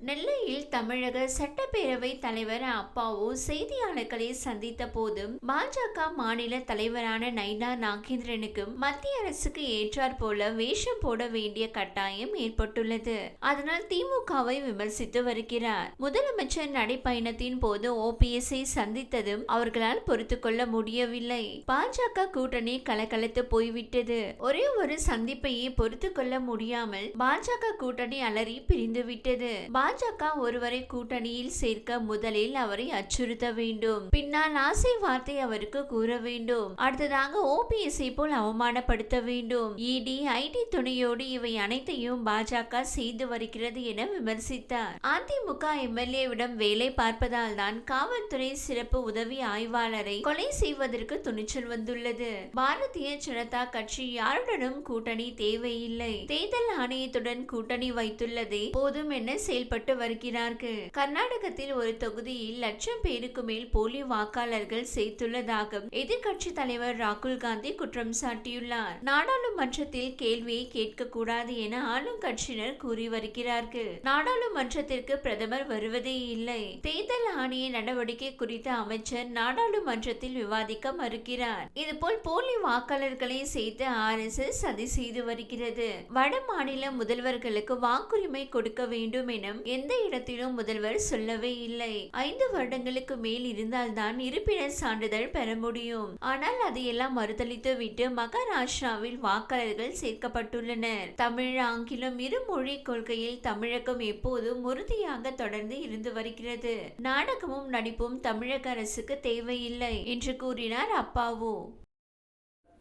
நெல்லையில் தமிழக சட்டப்பேரவை தலைவர் அப்பாவு செய்தியாளர்களை சந்தித்த போதும் பாஜக மாநில தலைவரான நைனா நாகேந்திரனுக்கும் மத்திய அரசுக்கு ஏற்றாற் போல வேஷம் போட வேண்டிய கட்டாயம் ஏற்பட்டுள்ளது. அதனால் திமுகவை விமர்சித்து வருகிறார். முதலமைச்சர் நடைப்பயணத்தின் போது ஓபிஎஸ்ஐ சந்தித்ததும் அவர்களால் பொறுத்து கொள்ள முடியவில்லை. பாஜக கூட்டணி கலகலத்து போய்விட்டது. ஒரே ஒரு சந்திப்பையே பொறுத்து கொள்ள முடியாமல் பாஜக கூட்டணி அலறி பிரிந்துவிட்டது. பாஜக ஒருவரை கூட்டணியில் சேர்க்க முதலில் அவரை அச்சுறுத்த வேண்டும். பின்னால் ஆசை வார்த்தை அவருக்கு கூற வேண்டும். அடுத்ததாக ஓபிஎஸ்ஐ போல் அவமானப்படுத்த வேண்டும். இடி ஐடி துணையோடு இவை அனைத்தையும் பாஜக செய்து வருகிறது என விமர்சித்தார். அதிமுக எம்எல்ஏவிடம் வேலை பார்ப்பதால் தான் காவல்துறை சிறப்பு உதவி ஆய்வாளரை கொலை செய்வதற்கு துணிச்சல் வந்துள்ளது. பாரதிய ஜனதா கட்சி யாருடனும் கூட்டணி தேவையில்லை. தேர்தல் ஆணையத்துடன் கூட்டணி வைத்துள்ளதே போதும் என செயல்பட்டு செயல்பட்டு வருகிறார்கள். கர்நாடகத்தில் ஒரு தொகுதியில் லட்சம் பேருக்கு மேல் போலி வாக்காளர்கள் சேர்த்துள்ளதாக எதிர்கட்சி தலைவர் ராகுல் காந்தி குற்றம் சாட்டியுள்ளார். நாடாளுமன்றத்தில் கேள்வியை கேட்க கூடாது என ஆளும் கட்சியினர் கூறி வருகிறார்கள். நாடாளுமன்றத்திற்கு பிரதமர் வருவதே இல்லை. தேர்தல் ஆணைய நடவடிக்கை குறித்த அமைச்சர் நாடாளுமன்றத்தில் விவாதிக்க மறுக்கிறார். இதுபோல் போலி வாக்காளர்களை சேர்த்து ஆர் எஸ் எஸ் சதி செய்து வருகிறது. வட மாநில முதல்வர்களுக்கு வாக்குரிமை கொடுக்க வேண்டும் எனும் எந்த இடத்திலும் முதல்வர் சொல்லவே இல்லை. ஐந்து வருடங்களுக்கு மேல் இருந்தால்தான் இருப்பினர் சான்றிதழ் பெற முடியும். ஆனால் அதையெல்லாம் மறுதளித்து விட்டு மகாராஷ்டிராவில் வாக்காளர்கள் சேர்க்கப்பட்டுள்ளனர். தமிழ் ஆங்கிலம் இரு மொழி கொள்கையில் தமிழகம் எப்போதும் உறுதியாக தொடர்ந்து இருந்து வருகிறது. நாடகமும் நடிப்பும் தமிழக அரசுக்கு தேவையில்லை என்று கூறினார் அப்பாவு.